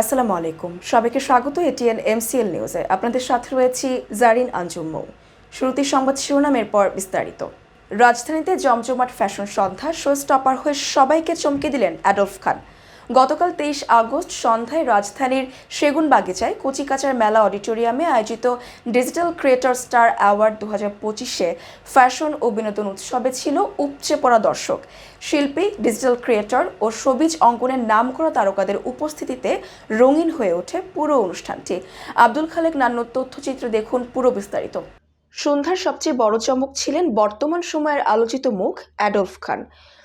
আসসালামু আলাইকুম। সবাইকে স্বাগত এটিএন এমসিএল নিউজে। আপনাদের সাথে রয়েছি জারিন আঞ্জুম মৌ শুরুতে সংবাদ শিরোনামের পর বিস্তারিত। রাজধানীতে জমজমাট ফ্যাশন সন্ধ্যা শো স্টপার হয়ে সবাইকে চমকে দিলেন অ্যাডলফ খান। গতকাল তেইশ আগস্ট সন্ধ্যায় রাজধানীর সেগুন বাগিচায় কচিকাচার মেলা অডিটোরিয়ামে আয়োজিত ডিজিটাল ক্রিয়েটর স্টার অ্যাওয়ার্ড দু হাজার পঁচিশে ফ্যাশন ও বিনোদন উৎসবে ছিল উপচে পড়া দর্শক। শিল্পী, ডিজিটাল ক্রিয়েটর ও সবিজ অঙ্কনের নাম করা তারকাদের উপস্থিতিতে রঙিন হয়ে ওঠে পুরো অনুষ্ঠানটি। আব্দুল খালেক নান্নর তথ্যচিত্র দেখুন পুরো বিস্তারিত। সন্ধ্যার সবচেয়ে বড় চমক ছিলেন বর্তমান সময়ের আলোচিত মুখ অ্যাডলফ খান।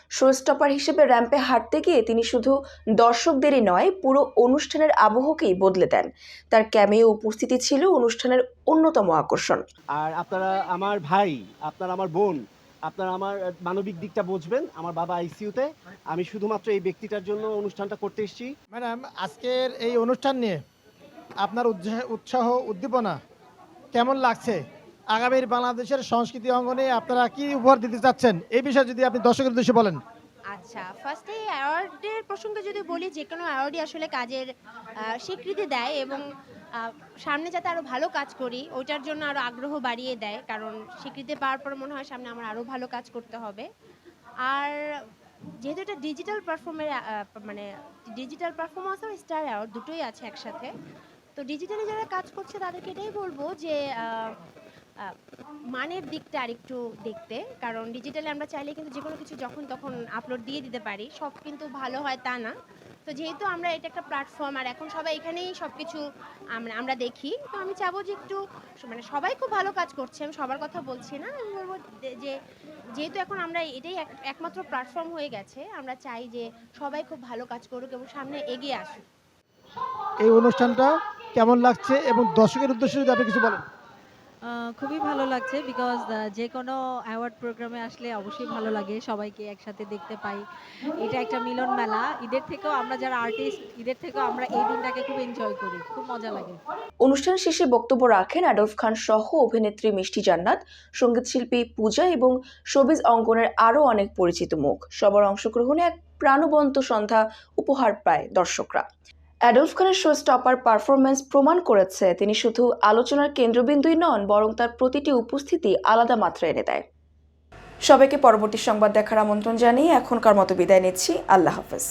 শোস্টপার হিসেবে র্যাম্পে হাঁটতে গিয়ে তিনি শুধু দর্শকদেরই নয় পুরো অনুষ্ঠানের আবহকেই বদলে দেন। তার ক্যামেও উপস্থিতি ছিল অনুষ্ঠানের অন্যতম আকর্ষণ। আর আপনারা আমার ভাই আপনারা আমার বোন আপনারা আমার মানবিক দিকটা বুঝবেন আমার বাবা আইসিইউতে আমি শুধুমাত্র এই ব্যক্তিটার জন্য অনুষ্ঠানটা করতে এসেছি। ম্যাডাম আজকের এই অনুষ্ঠান নিয়ে আপনার উৎসাহ- উৎসাহ উদ্দীপনা কেমন লাগছে? আগামীর বাংলাদেশের সংস্কৃতি অঙ্গনে আপনারা কি উপহার দিতে চাচ্ছেন? এই বিষয়ে যদি আপনি দর্শকের উদ্দেশ্যে বলেন। আচ্ছা ফার্স্টে অ্যাওয়ার্ডের প্রসঙ্গে যদি বলি, যে কোনো অ্যাওয়ার্ডই আসলে কাজের স্বীকৃতি দেয় এবং সামনে যাতে আরও ভালো কাজ করি, ওইটার জন্য আরও আগ্রহ বাড়িয়ে দেয়। কারণ স্বীকৃতি পাওয়ার পর মনে হয় সামনে আমার আরও ভালো কাজ করতে হবে। আর যেহেতু এটা ডিজিটাল পারফর্মের মানে ডিজিটাল পারফরমেন্স আর স্টার অ্যাওয়ার্ড দুটোই আছে একসাথে, তো ডিজিটালি যারা কাজ করছে তাদেরকে এটাই বলব যে মানের দিকটা আরেকটু দেখতে। কারণ ডিজিটালি আমরা চাইলে কিন্তু যে কোনো কিছু যখন তখন আপলোড দিয়ে দিতে পারি, সব কিন্তু ভালো হয় তা না। তো যেহেতু আমরা এটা একটা প্ল্যাটফর্ম আর এখন সবাই এখানেই সব কিছু আমরা আমরা দেখি, তো আমি চাবো যে একটু মানে সবাই খুব ভালো কাজ করছে, আমি সবার কথা বলছি না। আমি বলব যে- যেহেতু এখন আমরা এটাই এক- একমাত্র প্ল্যাটফর্ম হয়ে গেছে, আমরা চাই যে সবাই খুব ভালো কাজ করুক এবং সামনে এগিয়ে আসুক। এই অনুষ্ঠানটা কেমন লাগছে এবং দর্শকের উদ্দেশ্যে যদি আপনি কিছু বলেন। খুবই ভালো লাগছে বিকজ যে কোনো অ্যাওয়ার্ড প্রোগ্রামে আসলে অবশ্যই ভালো লাগে, সবাইকে একসাথে দেখতে পাই। এটা একটা মিলন মেলা। ঈদের থেকেও আমরা যারা আর্টিস্ট ঈদের থেকেও আমরা এই দিনটাকে খুব এনজয় করি, খুব মজা লাগে। অনুষ্ঠান শেষে বক্তব্য রাখেন অ্যাডলফ খান সহ অভিনেত্রী মিষ্টি জান্নাত সঙ্গীতশিল্পী পূজা এবং শোবিজ অঙ্গনের আরও অনেক পরিচিত মুখ। সবার অংশগ্রহণে এক প্রাণবন্ত সন্ধ্যা উপহার পায় দর্শকরা। অ্যাডলফ খানের শো স্টপার পারফরমেন্স প্রমাণ করেছে। তিনি শুধু আলোচনার কেন্দ্রবিন্দুই নন, বরং তার প্রতিটি উপস্থিতি আলাদা মাত্রা এনে দেয়। সবাইকে পরবর্তী সংবাদ দেখার আমন্ত্রণ জানিয়ে এখনকার মতো বিদায় নিচ্ছি। আল্লাহ হাফেজ।